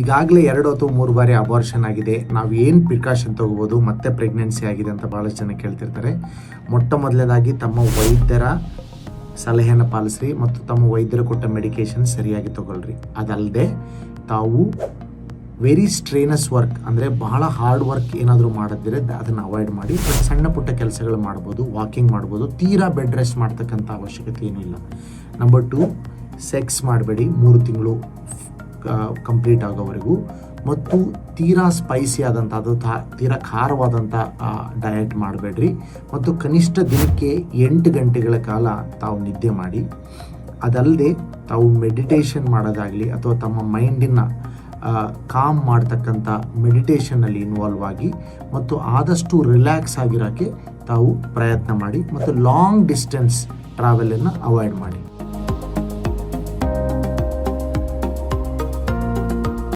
ಈಗಾಗಲೇ ಎರಡು ಅಥವಾ ಮೂರು ಬಾರಿ ಅಬಾರ್ಷನ್ ಆಗಿದೆ. ನಾವು ಏನು ಪ್ರಿಕಾಷನ್ ತಗೋಬೋದು, ಮತ್ತೆ ಪ್ರೆಗ್ನೆನ್ಸಿ ಆಗಿದೆ ಅಂತ ಭಾಳಷ್ಟು ಜನ ಕೇಳ್ತಿರ್ತಾರೆ. ಮೊಟ್ಟ ಮೊದಲನೇದಾಗಿ ತಮ್ಮ ವೈದ್ಯರ ಸಲಹೆಯನ್ನು ಪಾಲಿಸ್ರಿ ಮತ್ತು ತಮ್ಮ ವೈದ್ಯರು ಕೊಟ್ಟ ಮೆಡಿಕೇಶನ್ ಸರಿಯಾಗಿ ತಗೊಳ್ರಿ. ಅದಲ್ಲದೆ ತಾವು ವೆರಿ ಸ್ಟ್ರೇನಸ್ ವರ್ಕ್ ಅಂದರೆ ಬಹಳ ಹಾರ್ಡ್ ವರ್ಕ್ ಏನಾದರೂ ಮಾಡಿದ್ರೆ ಅದನ್ನು ಅವಾಯ್ಡ್ ಮಾಡಿ ಸಣ್ಣ ಪುಟ್ಟ ಕೆಲಸಗಳು ಮಾಡ್ಬೋದು ವಾಕಿಂಗ್ ಮಾಡ್ಬೋದು, ತೀರಾ ಬೆಡ್ ರೆಸ್ಟ್ ಮಾಡ್ತಕ್ಕಂಥ ಅವಶ್ಯಕತೆ ಏನೂ ಇಲ್ಲ. ನಂಬರ್ ಟು ಸೆಕ್ಸ್ ಮಾಡಬೇಡಿ ಮೂರು ತಿಂಗಳು ಕಂಪ್ಲೀಟ್ ಆಗೋವರೆಗೂ. ಮತ್ತು ತೀರಾ ಸ್ಪೈಸಿ ಆದಂಥ ಅದು ತೀರಾ ಖಾರವಾದಂಥ ಡಯಟ್ ಮಾಡಬೇಡ್ರಿ. ಮತ್ತು ಕನಿಷ್ಠ ದಿನಕ್ಕೆ ಎಂಟು ಗಂಟೆಗಳ ಕಾಲ ತಾವು ನಿದ್ದೆ ಮಾಡಿ. ಅದಲ್ಲದೆ ತಾವು ಮೆಡಿಟೇಷನ್ ಮಾಡೋದಾಗಲಿ ಅಥವಾ ತಮ್ಮ ಮೈಂಡಿನ ಕಾಮ್ ಮಾಡ್ತಕ್ಕಂಥ ಮೆಡಿಟೇಷನಲ್ಲಿ ಇನ್ವಾಲ್ವ್ ಆಗಿ ಮತ್ತು ಆದಷ್ಟು ರಿಲ್ಯಾಕ್ಸ್ ಆಗಿರೋಕ್ಕೆ ತಾವು ಪ್ರಯತ್ನ ಮಾಡಿ ಮತ್ತು ಲಾಂಗ್ ಡಿಸ್ಟೆನ್ಸ್ ಟ್ರಾವೆಲನ್ನು ಅವಾಯ್ಡ್ ಮಾಡಿ.